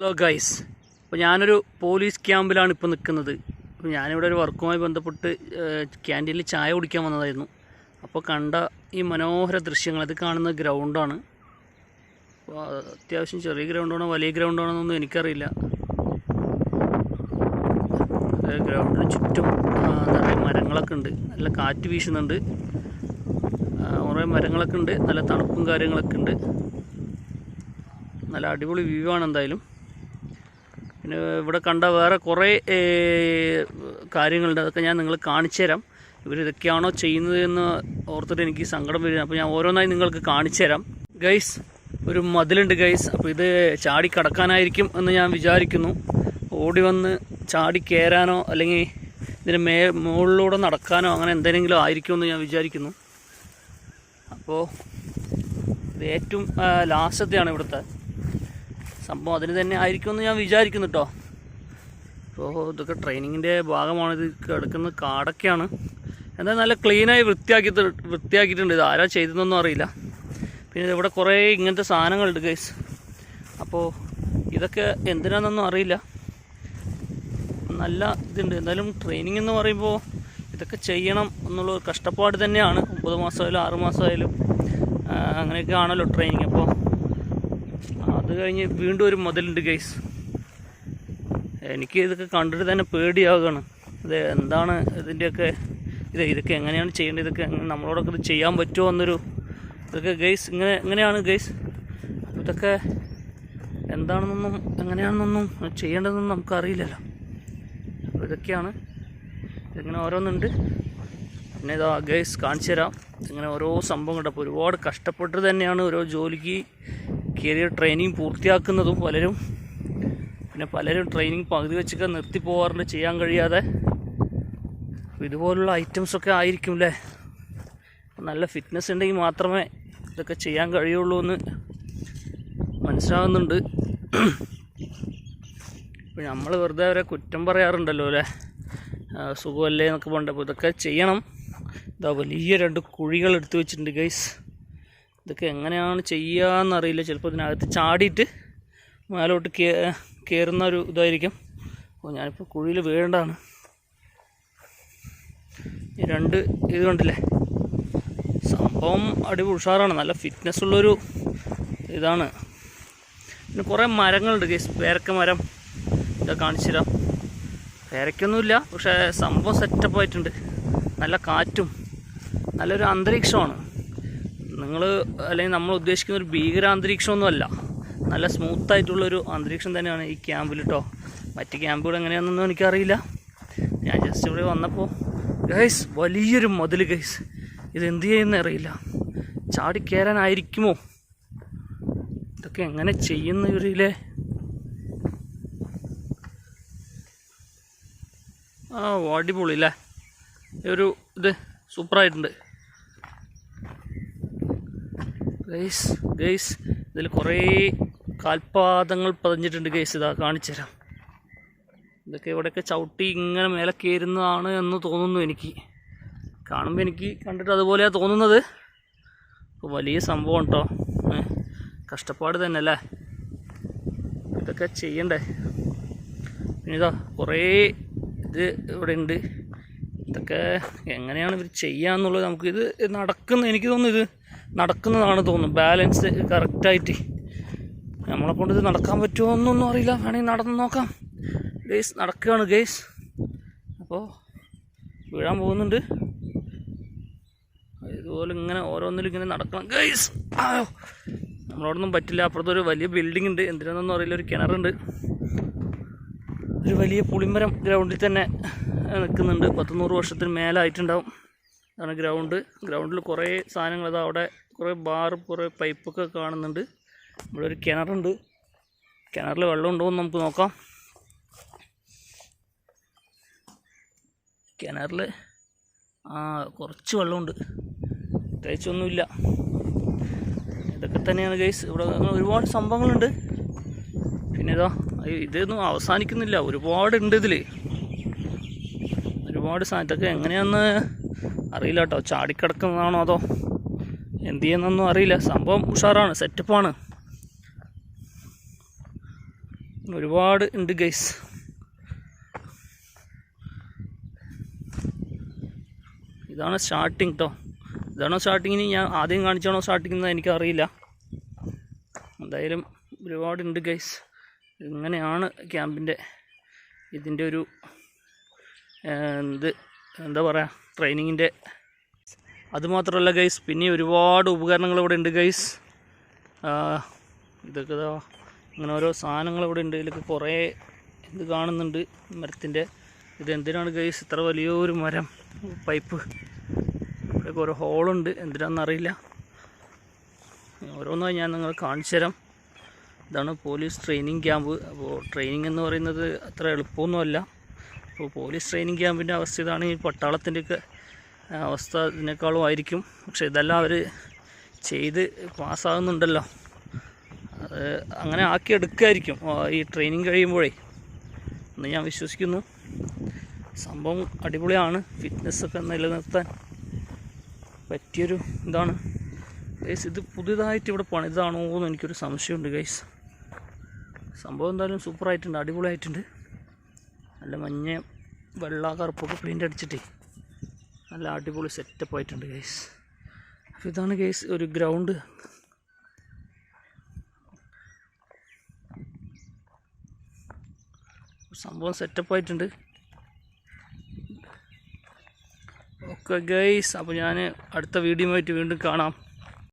Hello guys അപ്പോൾ ഞാനൊരു police ക്യാമ്പിലാണ് ഇപ്പോൾ നിൽക്കുന്നത് ഞാനിവിടെ ഒരു വർക്കുമായി ബന്ധപ്പെട്ട് ക്യാന്റീനിൽ ചായ കുടിക്കാൻ വന്നതായിരുന്നു. അപ്പോൾ കണ്ട ഈ മനോഹര ദൃശ്യങ്ങൾ ഇത് കാണുന്ന ഗ്രൗണ്ടാണ് അപ്പോൾ അത്യാവശ്യം ചെറിയ ഗ്രൗണ്ടാണോ വലിയ ഗ്രൗണ്ടാണോ എന്നൊന്നും എനിക്കറിയില്ല. ഗ്രൗണ്ടിന് ചുറ്റും നിറയെ മരങ്ങളൊക്കെ ഉണ്ട്. നല്ല കാറ്റ് വീശുന്നുണ്ട്. കുറേ മരങ്ങളൊക്കെ ഉണ്ട്. നല്ല തണുപ്പും കാര്യങ്ങളൊക്കെ ഉണ്ട്. നല്ല അടിപൊളി വ്യൂ ആണ് എന്തായാലും. പിന്നെ ഇവിടെ കണ്ട വേറെ കുറേ കാര്യങ്ങളുണ്ട്. അതൊക്കെ ഞാൻ നിങ്ങൾ കാണിച്ചു തരാം ഇവരിതൊക്കെയാണോ ചെയ്യുന്നത് എന്ന് ഓർത്തിട്ട് എനിക്ക് സങ്കടം വരുന്നത് അപ്പോൾ ഞാൻ ഓരോന്നായി നിങ്ങൾക്ക് കാണിച്ചു തരാം ഗൈസ് ഒരു മതിലുണ്ട് ഗൈസ് അപ്പോൾ ഇത് ചാടി കടക്കാനായിരിക്കും എന്ന് ഞാൻ വിചാരിക്കുന്നു. ഓടി വന്ന് ചാടി കയറാനോ അല്ലെങ്കിൽ ഇതിന് മേ മുകളിലൂടെ നടക്കാനോ അങ്ങനെ എന്തെങ്കിലും ആയിരിക്കും എന്ന് ഞാൻ വിചാരിക്കുന്നു. അപ്പോൾ ഇത് ഏറ്റവും ലാസ്റ്റത്തെയാണ് ഇവിടുത്തെ. സംഭവം അതിന് തന്നെ ആയിരിക്കുമെന്ന് ഞാൻ വിചാരിക്കുന്നു കേട്ടോ അപ്പോൾ ഇതൊക്കെ ട്രെയിനിങ്ങിന്റെ ഭാഗമാണ്. ഇത് കിടക്കുന്ന കാടൊക്കെയാണ്. എന്താ നല്ല ക്ലീനായി വൃത്തിയാക്കി വൃത്തിയാക്കിയിട്ടുണ്ട്. ഇത് ആരാ ചെയ്തതെന്നൊന്നും അറിയില്ല. പിന്നെ ഇവിടെ കുറേ ഇങ്ങനത്തെ സാധനങ്ങളുണ്ട് ഗൈസ് അപ്പോൾ ഇതൊക്കെ എന്തിനാണെന്നൊന്നും അറിയില്ല. നല്ല ഇതുണ്ട്. എന്തായാലും ട്രെയിനിങ് എന്ന് പറയുമ്പോൾ ഇതൊക്കെ ചെയ്യണം എന്നുള്ള ഒരു കഷ്ടപ്പാട് തന്നെയാണ്. ഒമ്പത് മാസമായാലും ആറ് മാസമായാലും അങ്ങനെയൊക്കെ ആണല്ലോ ട്രെയിനിങ് അത് കഴിഞ്ഞ് വീണ്ടും ഒരു മുതലുണ്ട് ഗൈസ് എനിക്ക് ഇതൊക്കെ കണ്ടിട്ട് തന്നെ പേടിയാവുകയാണ്. ഇത് എന്താണ് ഇതിന്റെയൊക്കെ ഇത് ഇതൊക്കെ എങ്ങനെയാണ് ചെയ്യേണ്ടത്? ഇതൊക്കെ നമ്മളോടൊക്കെ ഇത് ചെയ്യാൻ പറ്റുമോ എന്നൊരു ഇതൊക്കെ ഗൈസ് ഇങ്ങനെ എങ്ങനെയാണ് ഗൈസ് ഇതൊക്കെ എന്താണെന്നൊന്നും എങ്ങനെയാണെന്നൊന്നും ചെയ്യേണ്ടതെന്നൊന്നും നമുക്കറിയില്ലല്ലോ. അപ്പോൾ ഇതൊക്കെയാണ്. ഇതിങ്ങനെ ഓരോന്നുണ്ട്. പിന്നെ ഇതാ ഗൈസ് കാണിച്ചു തരാം ഇങ്ങനെ ഓരോ സംഭവങ്ങളുണ്ട് അപ്പോൾ ഒരുപാട് കഷ്ടപ്പെട്ട് തന്നെയാണ് ഓരോ ജോലിക്ക് കരിയർ ട്രെയിനിങ് പൂർത്തിയാക്കുന്നതും പലരും പിന്നെ പലരും ട്രെയിനിങ് പകുതി വെച്ചൊക്കെ നിർത്തി പോകാറുണ്ട് ചെയ്യാൻ കഴിയാതെ. ഇതുപോലുള്ള ഐറ്റംസൊക്കെ ആയിരിക്കും അല്ലേ നല്ല ഫിറ്റ്നസ് ഉണ്ടെങ്കിൽ മാത്രമേ ഇതൊക്കെ ചെയ്യാൻ കഴിയുള്ളൂ എന്ന് മനസ്സിലാകുന്നുണ്ട്. ഇപ്പോൾ നമ്മൾ വെറുതെ അവരെ കുറ്റം പറയാറുണ്ടല്ലോ അല്ലേ സുഖമല്ലേ എന്നൊക്കെ പറഞ്ഞിട്ട് അപ്പോൾ ഇതൊക്കെ ചെയ്യണം. ഇതാ വലിയ രണ്ട് കുഴികൾ എടുത്തു വെച്ചിട്ടുണ്ട് ഗൈസ് ഇതൊക്കെ എങ്ങനെയാണ് ചെയ്യാന്നറിയില്ല. ചിലപ്പോൾ ഇതിനകത്ത് ചാടിയിട്ട് മേലോട്ട് കയറുന്ന ഒരു ഇതായിരിക്കും. അപ്പോൾ ഞാനിപ്പോൾ കുഴിയിൽ വീഴേണ്ടതാണ്. രണ്ട് ഇത് കണ്ടില്ലേ? സംഭവം അടിപൊളി ഉഷാറാണ്. നല്ല ഫിറ്റ്നസ് ഉള്ളൊരു ഇതാണ്. പിന്നെ കുറേ മരങ്ങളുണ്ട്. കേസ് പേരക്ക മരം. ഇതൊക്കെ കാണിച്ചു തരാം. പേരക്കൊന്നുമില്ല പക്ഷേ സംഭവം സെറ്റപ്പ് ആയിട്ടുണ്ട്. നല്ല കാറ്റും. നല്ലൊരു അന്തരീക്ഷമാണ്. നിങ്ങൾ അല്ലെങ്കിൽ നമ്മൾ ഉദ്ദേശിക്കുന്ന ഒരു ഭീകര അന്തരീക്ഷമൊന്നുമല്ല. നല്ല സ്മൂത്തായിട്ടുള്ളൊരു അന്തരീക്ഷം തന്നെയാണ് ഈ ക്യാമ്പിൽ കേട്ടോ മറ്റ് ക്യാമ്പുകൾ എങ്ങനെയാണെന്നൊന്നും എനിക്കറിയില്ല. ഞാൻ ജസ്റ്റ് ഇവിടെ വന്നപ്പോൾ ഗൈസ് വലിയൊരു മതിൽ ഗൈസ് ഇത് എന്ത് ചെയ്യുന്ന അറിയില്ല. ചാടി കയറാനായിരിക്കുമോ ഇതൊക്കെ എങ്ങനെ ചെയ്യുന്ന ഇവരിലെ? ആ അടിപൊളി അല്ലേ ഒരു ഇത് സൂപ്പറായിട്ടുണ്ട്. ഗൈസ് ഗൈസ് ഇതിൽ കുറേ കാൽപാദങ്ങൾ പതിഞ്ഞിട്ടുണ്ട് ഗൈസ് ഇതാ കാണിച്ചു തരാം ഇതൊക്കെ ഇവിടെയൊക്കെ ചവിട്ടി ഇങ്ങനെ മേലെ കയറുന്നതാണ് എന്ന് തോന്നുന്നു എനിക്ക്. കാണുമ്പോൾ എനിക്ക് കണ്ടിട്ട് അതുപോലെയാണ് തോന്നുന്നത്. അപ്പോൾ വലിയ സംഭവം കേട്ടോ കഷ്ടപ്പാട് തന്നെ അല്ലേ? ഇതൊക്കെ ചെയ്യണ്ടേ? പിന്നെ ഇതാ കുറേ ഇത് ഇവിടെ ഉണ്ട്. ഇതൊക്കെ എങ്ങനെയാണ് ഇവർ ചെയ്യുക എന്നുള്ളത് നമുക്കിത് നടക്കുന്ന എനിക്ക് തോന്നുന്നു ഇത്. നടക്കുന്നതാണ് തോന്നുന്നു. ബാലൻസ് കറക്റ്റായിട്ട് നമ്മളെ കൊണ്ട് ഇത് നടക്കാൻ പറ്റുമോ എന്നൊന്നും അറിയില്ല. വേണമെങ്കിൽ നടന്ന് നോക്കാം. ഗെയ്സ് നടക്കുകയാണ് ഗെയ്സ് അപ്പോൾ വീഴാൻ പോകുന്നുണ്ട്. ഇതുപോലെ ഇങ്ങനെ ഓരോന്നിലും ഇങ്ങനെ നടക്കണം. ഗെയ്സ് ആയോ. നമ്മളോടൊന്നും പറ്റില്ല. അപ്പുറത്തൊരു വലിയ ബിൽഡിംഗ് ഉണ്ട്. എന്തിനാണെന്നൊന്നും അറിയില്ല. ഒരു കിണറുണ്ട്. ഒരു വലിയ പുളിമരം ഗ്രൗണ്ടിൽ തന്നെ നിൽക്കുന്നുണ്ട്. പത്തുനൂറ് വർഷത്തിന് മേലായിട്ടുണ്ടാവും. അതാണ് ഗ്രൗണ്ട്. ഗ്രൗണ്ടിൽ കുറേ സാധനങ്ങൾ അതാ അവിടെ കുറേ ബാർ കുറേ പൈപ്പൊക്കെ കാണുന്നുണ്ട്. ഇവിടെ ഒരു കിണറുണ്ട്. കിണറിൽ വെള്ളം ഉണ്ടോ എന്ന് നമുക്ക് നോക്കാം. കിണറിൽ ആ കുറച്ച് വെള്ളമുണ്ട്. പ്രത്യേകിച്ചൊന്നുമില്ല ഇതൊക്കെ തന്നെയാണ് ഗൈസ്. ഇവിടെ ഒരുപാട് സംഭവങ്ങളുണ്ട്. പിന്നെ ഇതാ ഇതൊന്നും അവസാനിക്കുന്നില്ല. ഒരുപാടുണ്ട് ഇതിൽ ഒരുപാട് സാധനത്തൊക്കെ എങ്ങനെയാണെന്ന് അറിയില്ല കേട്ടോ ചാടിക്കിടക്കുന്നതാണോ അതോ എന്ത് ചെയ്യുന്നൊന്നും അറിയില്ല. സംഭവം ഉഷാറാണ് സെറ്റപ്പാണ്. ഒരുപാട് ഉണ്ട് ഗൈസ്. ഇതാണ് സ്റ്റാർട്ടിങ് കേട്ടോ ഇതാണോ സ്റ്റാർട്ടിങ്ങിന്? ഞാൻ ആദ്യം കാണിച്ചാണോ സ്റ്റാർട്ടിങ് എന്ന് എനിക്കറിയില്ല. എന്തായാലും ഒരുപാടുണ്ട് ഗൈസ്. ഇങ്ങനെയാണ് ക്യാമ്പിന്റെ ഇതിന്റെ ഒരു ഏഹ്, എന്ത് പറയുക ട്രെയിനിങ്ങിന്റെ അതുമാത്രമല്ല ഗൈസ് പിന്നെ ഒരുപാട് ഉപകരണങ്ങൾ ഇവിടെ ഉണ്ട് ഗൈസ് ഇതൊക്കെ ഇങ്ങനെ ഓരോ സാധനങ്ങൾ ഇവിടെ ഉണ്ട്. ഇതിലൊക്കെ കുറേ ഇത് കാണുന്നുണ്ട് മരത്തിന്റെ ഇത് എന്തിനാണ് ഗൈസ് ഇത്ര വലിയൊരു മരം പൈപ്പ് ഇവിടെയൊക്കെ ഓരോ ഹോളുണ്ട് എന്തിനാണെന്നറിയില്ല ഓരോന്നായി ഞാൻ നിങ്ങൾ കാണിച്ചു തരാം. ഇതാണ് പോലീസ് ട്രെയിനിങ് ക്യാമ്പ് അപ്പോൾ ട്രെയിനിങ് എന്ന് പറയുന്നത് അത്ര എളുപ്പമൊന്നുമല്ല. അപ്പോൾ പോലീസ് ട്രെയിനിങ് ക്യാമ്പിന്റെ അവസ്ഥ ഇതാണ് ഈ പട്ടാളത്തിന്റെയൊക്കെ അവസ്ഥ ഇതിനേക്കാളും ആയിരിക്കും. പക്ഷെ ഇതെല്ലാം അവർ ചെയ്ത് പാസ്സാകുന്നുണ്ടല്ലോ. അത് അങ്ങനെ ആക്കിയെടുക്കുമായിരിക്കും ആ, ഈ ട്രെയിനിങ് കഴിയുമ്പോഴേ. എന്ന് ഞാൻ വിശ്വസിക്കുന്നു. സംഭവം അടിപൊളിയാണ്. ഫിറ്റ്നസ്സൊക്കെ നിലനിർത്താൻ പറ്റിയൊരു ഇതാണ്. ഗൈസ് ഇത് പുതിയതായിട്ട് ഇവിടെ പണിതാണോ എന്ന് എനിക്കൊരു സംശയമുണ്ട് ഗൈസ്. സംഭവം എന്തായാലും സൂപ്പറായിട്ടുണ്ട് അടിപൊളിയായിട്ടുണ്ട്. നല്ല മഞ്ഞ വെള്ള കറുപ്പൊക്കെ പെയിന്റ് അടിച്ചിട്ടേ. നല്ല അടിപൊളി സെറ്റപ്പ് ആയിട്ടുണ്ട് ഗൈസ് അപ്പോൾ ഇതാണ് ഗൈസ് ഒരു ഗ്രൗണ്ട് സംഭവം സെറ്റപ്പ് ആയിട്ടുണ്ട്. ഓക്കെ ഗൈസ് അപ്പോൾ ഞാൻ അടുത്ത വീഡിയോ ആയിട്ട് വീണ്ടും കാണാം.